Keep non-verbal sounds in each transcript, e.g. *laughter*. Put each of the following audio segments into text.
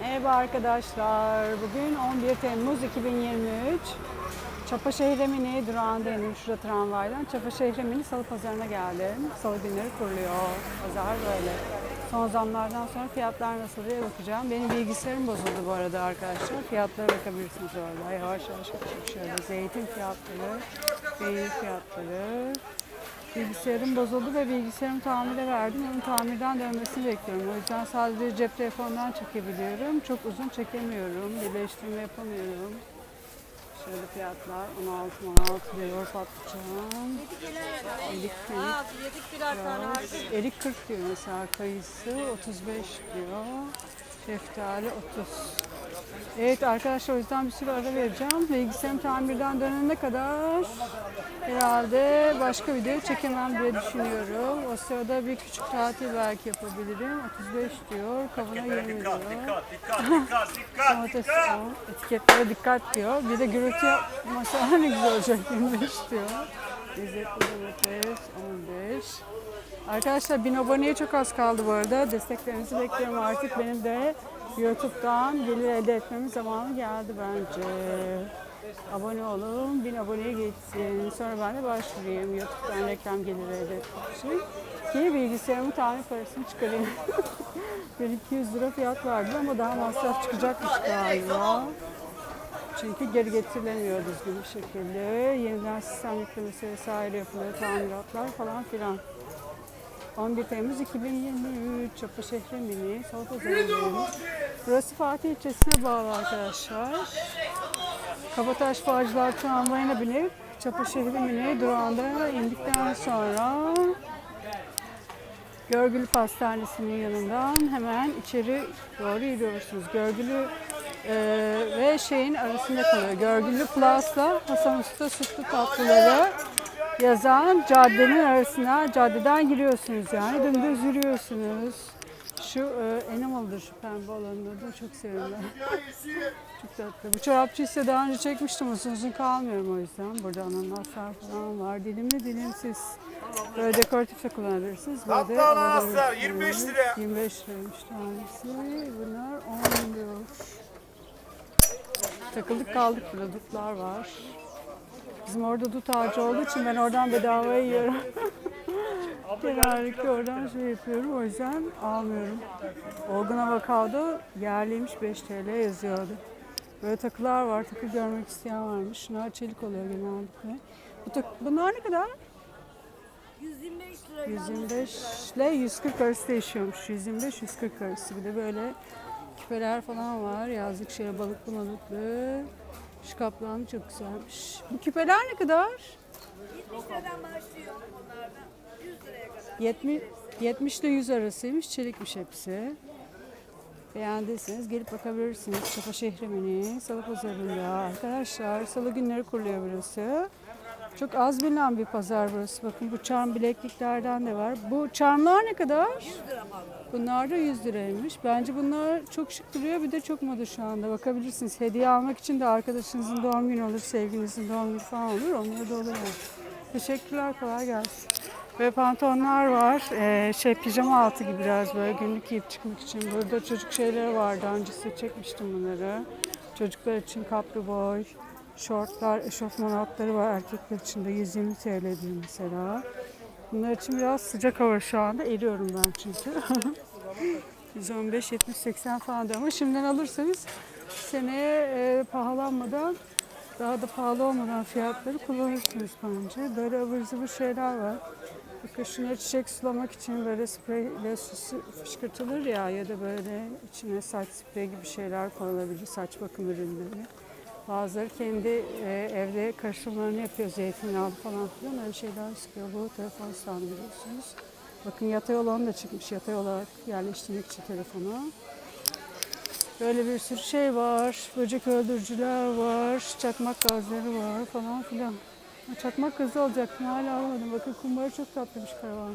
Merhaba arkadaşlar. Bugün 11 Temmuz 2023. Çapa Şehremini durağında indim şurada tramvaydan. Çapa Şehremini Salı Pazarı'na geldim. Salı günleri kuruluyor. Pazar böyle. Son zamlardan sonra fiyatlar nasıl diye bakacağım. Benim bilgisayarım bozuldu bu arada arkadaşlar. Fiyatlara bakabilirsiniz orada. Yavaş yavaş şöyle. Zeytin fiyatları, peynir fiyatları, Bilgisayarım bozuldu ve bilgisayarımı tamire verdim. Onun tamirden dönmesini bekliyorum. O yüzden sadece cep telefonundan çekebiliyorum. Çok uzun çekemiyorum. Birleştirme yapamıyorum. Şöyle fiyatlar 16 16 diyor patlıcan. Erik. Erik 40 diyor mesela kayısı 35 diyor. Şeftali 30. Evet arkadaşlar o yüzden bir sürü ara vereceğim. Bilgisayarım tamirden dönene kadar herhalde başka video çekemem diye düşünüyorum. O sırada bir küçük tatil belki yapabilirim. 35 diyor, kavuna 20 diyor. Dikkat, dikkat, dikkat, dikkat, *laughs* Domates dikkat. 10, etiketlere dikkat diyor. Bir de gürültü yapmasa *laughs* ne güzel olacak 25 diyor. Lezzetli domates 15. Arkadaşlar bin aboneye çok az kaldı bu arada. Desteklerinizi bekliyorum artık. Benim de YouTube'dan gelir elde etmemin zamanı geldi bence. Abone olun, bin aboneye geçsin. Sonra ben de başvurayım YouTube'dan reklam geliri elde etmek için. Ki bilgisayarımın tamir parasını çıkarayım. *laughs* 1200 lira fiyat vardı ama daha masraf çıkacakmış galiba. Çünkü geri getirilemiyor düzgün bir şekilde. Yeniden sistem yüklemesi vesaire yapılıyor, tamiratlar falan filan. 11 Temmuz 2023 Çapa Şehri Mini Salı Pazarı'ndayım. Burası Fatih ilçesine bağlı arkadaşlar. Kabataş Bağcılar tramvayına binip Çapa Şehri Mini durağında indikten sonra Görgülü Pastanesi'nin yanından hemen içeri doğru yürüyorsunuz. Görgülü e, ve şeyin arasında kalıyor. Görgülü Plus'la Hasan Usta Sütlü Tatlıları yazan caddenin arasına, caddeden giriyorsunuz yani. Dümdüz yürüyorsunuz. Şu e, Animal'dır şu pembe olanın adı. Çok seviyorum. Çok tatlı. Bu çorapçı ise daha önce çekmiştim. Uzun uzun kalmıyorum o yüzden. Burada ananaslar falan var. Dilimli dilimsiz. Böyle dekoratif de kullanabilirsiniz. Böyle Tatlı ananaslar, alabilirsiniz. 25 lira. 25 liraymış tanesi. Bunlar 10 diyor. Takıldık kaldık burada dutlar var. Bizim orada dut ağacı olduğu için ben oradan bedavaya yiyorum. *laughs* Genellikle oradan şey yapıyorum o yüzden almıyorum. Olgun Avokado yerliymiş 5 TL yazıyordu. Böyle takılar var, takı görmek isteyen varmış. Şunlar çelik oluyor genellikle. Bu tak- bunlar ne kadar? 125 lira. 125 ile 140 arası değişiyormuş. 125-140 arası. Bir de böyle küpeler falan var. Yazlık şöyle balıklı malıklı. Şu kaplan çok güzelmiş. Bu küpeler ne kadar? 70 liradan başlıyor onlardan. 100 liraya kadar. 70, 70 ile 100 arasıymış. Çelikmiş hepsi. Beğendiyseniz gelip bakabilirsiniz. Çapa Şehremini, Salı Pazarı'nda. Arkadaşlar salı günleri kuruluyor burası. Çok az bilinen bir pazar burası. Bakın bu çarm bilekliklerden de var. Bu çarmlar ne kadar? 100 lira. Bunlar da 100 liraymış. Bence bunlar çok şık duruyor. Bir de çok moda şu anda. Bakabilirsiniz. Hediye almak için de arkadaşınızın doğum günü olur, sevgilinizin doğum günü falan olur. Onları da olur. Teşekkürler. Kolay gelsin. Ve pantolonlar var. Ee, şey pijama altı gibi biraz böyle günlük giyip çıkmak için. Burada çocuk şeyleri var. Daha önce size çekmiştim bunları. Çocuklar için kaplı boy, şortlar, eşofman altları var. Erkekler için de 120 TL diyor mesela. Bunlar için biraz sıcak hava şu anda. Eriyorum ben çünkü. 115, 70, 80 falan da ama şimdiden alırsanız seneye e, pahalanmadan daha da pahalı olmadan fiyatları kullanırsınız bence. Böyle ıvır zıvır şeyler var. Şunları çiçek sulamak için böyle spreyle fışkırtılır ya ya da böyle içine saç sprey gibi şeyler konulabilir. Saç bakım ürünleri. Bazıları kendi e, evde karışımlarını yapıyor. Zeytinyağlı falan filan öyle şeyler sıkıyor. Bu telefon standı biliyorsunuz. Bakın yatay olan da çıkmış. Yatay olarak yerleştirmek için telefonu. Böyle bir sürü şey var. Böcek öldürücüler var. Çakmak gazları var falan filan. Çakmak gazı alacaktım hala almadım. Bakın kumbarı çok tatlıymış karavan.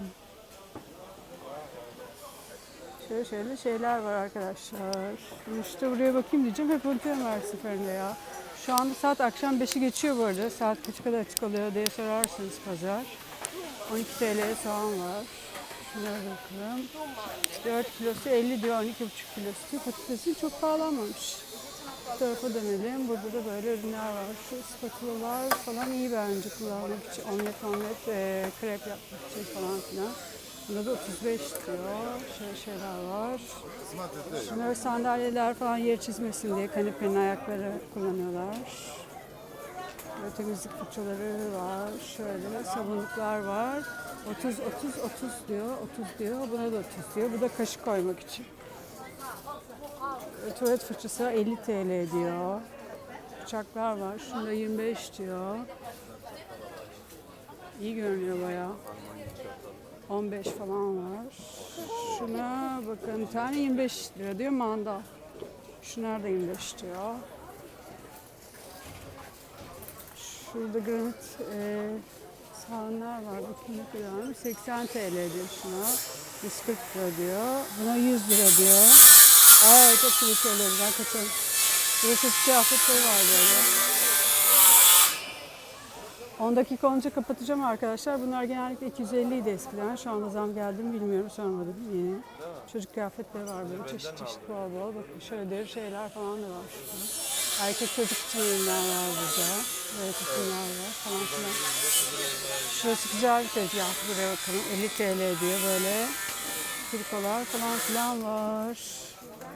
Şöyle şöyle şeyler var arkadaşlar. İşte buraya bakayım diyeceğim. Hep unutuyorum her seferinde ya. Şu anda saat akşam 5'i geçiyor bu arada. Saat kaç kadar açık oluyor diye sorarsanız pazar. 12 TL'ye soğan var. Şunlara bakalım. 4 kilosu 50 diyor, 12,5 kilosu diyor. Patatesin çok pahalanmamış. Bu tarafa dönelim. Burada da böyle ürünler var. Şu spatulalar falan iyi bence kullanmak için. Omlet omlet, e, krep yapmak için falan filan. Bunda da 35 diyor. Şöyle şeyler var. Şunlar sandalyeler falan yer çizmesin diye kanepenin ayakları kullanıyorlar. Böyle temizlik fırçaları var. Şöyle sabunluklar var. 30 30 30 diyor. 30 diyor. Buna da 30 diyor. Bu da kaşık koymak için. E, Tuvalet fırçası 50 TL diyor. Bıçaklar var. Şunda 25 diyor. İyi görünüyor bayağı. 15 falan var. Şuna bakın tane 25 lira diyor mandal. Şunlar da 25 diyor. Şurada granit e, sahanlar var. Ne kadarmış. 80 TL diyor şuna. 140 lira diyor. Buna 100 lira diyor. Aa çok iyi şeyler. Ben kaçarım. Burası kıyafetleri var böyle. 10 dakika olunca kapatacağım arkadaşlar. Bunlar genellikle 250 idi eskiden. Şu anda zam geldi mi bilmiyorum. Sormadım yeni. Çocuk kıyafetleri var böyle çeşit çeşit bol bol. Bakın şöyle deri şeyler falan da var şurada. Erkek çocuk için ürünler var burada. Böyle tutumlar var falan filan. Şurası güzel bir tezgah. Buraya bakalım. 50 TL diyor böyle. Trikolar falan filan var.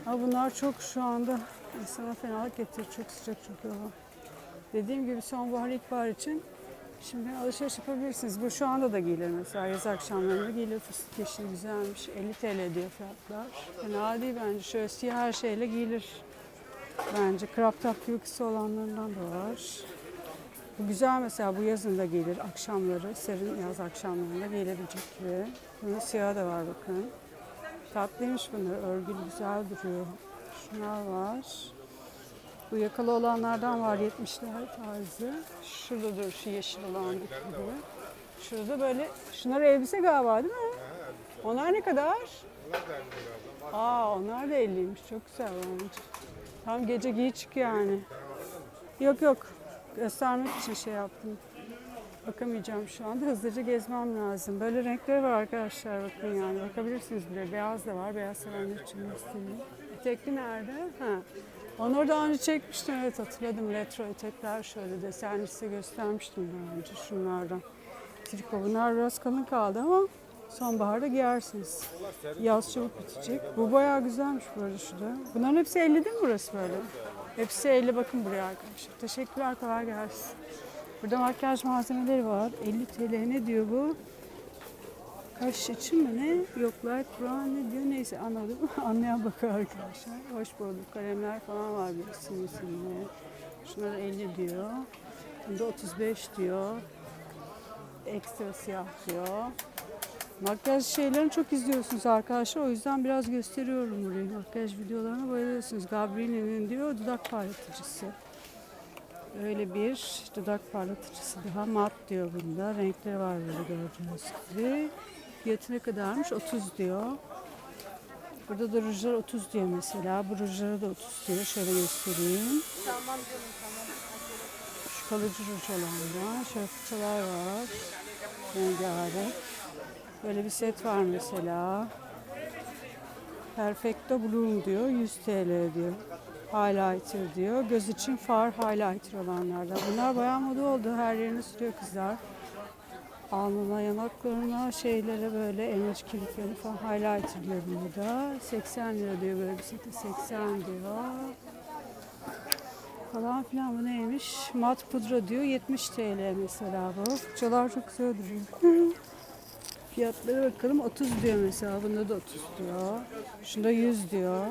Ama bunlar çok şu anda insana fenalık getirir. Çok sıcak çünkü hava. Dediğim gibi sonbahar ilkbahar için şimdi alışveriş yapabilirsiniz. Bu şu anda da giyilir mesela. Yaz akşamlarında giyilir. Fıstık yeşili güzelmiş. 50 TL diyor fiyatlar. Fena değil bence. Şöyle siyah her şeyle giyilir. Bence crop top kısa olanlarından da var. Bu güzel mesela bu yazın da gelir akşamları, serin yaz akşamlarında giyilebilecek gibi. Bunun siyahı da var bakın. Tatlıymış bunlar, örgülü güzel duruyor. Şunlar var. Bu yakalı olanlardan var 70'ler tarzı. Şurada dur şu yeşil olan gibi. Şurada böyle, şunlar elbise galiba değil mi? Onlar ne kadar? Aa onlar da 50'ymiş. Çok güzel bence. Tam gece giy çık yani. Yok yok. Göstermek için şey yaptım. Bakamayacağım şu anda. Hızlıca gezmem lazım. Böyle renkleri var arkadaşlar bakın yani. Bakabilirsiniz bile. Beyaz da var. Beyaz sevenler için göstereyim. Etekli nerede? Ha. Onları daha önce çekmiştim. Evet hatırladım. Retro etekler şöyle desenli size göstermiştim daha önce şunlardan. Triko bunlar biraz kalın kaldı ama sonbaharda giyersiniz. Yaz çabuk bitecek. Bu bayağı güzelmiş böyle şu da. Bunların hepsi 50 değil mi burası böyle? Hepsi 50 bakın buraya arkadaşlar. Teşekkürler kolay gelsin. Burada makyaj malzemeleri var. 50 TL ne diyor bu? Kaş için mi ne? Yok light brown ne diyor? Neyse anladım. *laughs* Anlayan bakar arkadaşlar. Hoş bulduk. Kalemler falan var bir isimli isimli. Şunlar 50 diyor. Bunda 35 diyor. Ekstra siyah diyor. Makyaj şeylerini çok izliyorsunuz arkadaşlar. O yüzden biraz gösteriyorum burayı. Makyaj videolarına bayılıyorsunuz. Gabrini'nin diyor dudak parlatıcısı. Öyle bir dudak parlatıcısı daha mat diyor bunda. Renkleri var böyle gördüğünüz gibi. Fiyatı ne kadarmış? 30 diyor. Burada da rujlar 30 diyor mesela. Bu rujlara da 30 diyor. Şöyle göstereyim. Şu kalıcı ruj olanlar. Şöyle fırçalar var. Rengarenk. Böyle bir set var mesela. Perfecto Bloom diyor. 100 TL diyor. Highlighter diyor. Göz için far highlighter olanlardan. Bunlar bayağı moda oldu. Her yerine sürüyor kızlar. Alnına, yanaklarına, şeylere böyle enerji kirpikleri falan highlighter diyor burada. 80 lira diyor böyle bir sete. 80 diyor. Falan filan bu neymiş? Mat pudra diyor. 70 TL mesela bu. Fırçalar çok güzel duruyor. Fiyatlara bakalım 30 diyor mesela. Bunda da 30 diyor. Şunda 100 diyor.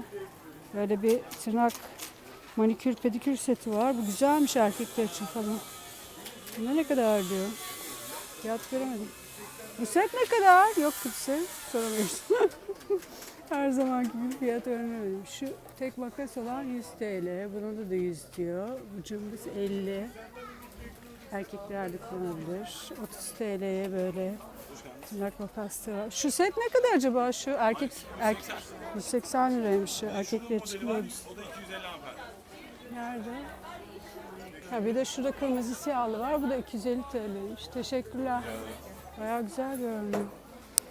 Böyle bir tırnak manikür pedikür seti var. Bu güzelmiş erkekler için falan. Bunda ne kadar diyor? Fiyat göremedim. Bu set ne kadar? Yok kimse. Soramıyorsun. *laughs* Her zaman gibi fiyat öğrenemedim. Şu tek makas olan 100 TL. Buna da 100 diyor. Bu cımbız 50. Erkekler de kullanabilir. 30 TL'ye böyle tırnak makası var. Şu set ne kadar acaba şu erkek erkek 180 liraymış şu erkekler için böyle. Nerede? Ha bir de şurada kırmızı siyahlı var. Bu da 250 TL'ymiş. Teşekkürler. Bayağı güzel görünüyor.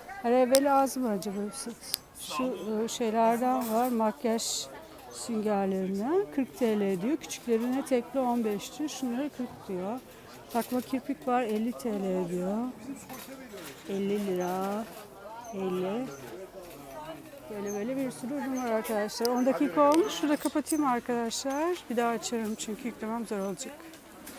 Her eve lazım acaba set. Şu e, şeylerden var makyaj süngerlerinden 40 TL diyor. Küçüklerine tekli 15 diyor. Şunları 40 diyor. Takma kirpik var 50 TL diyor. 50 lira. 50. Böyle böyle bir sürü ürün var arkadaşlar. 10 dakika olmuş. Şurada kapatayım arkadaşlar. Bir daha açarım çünkü yüklemem zor olacak.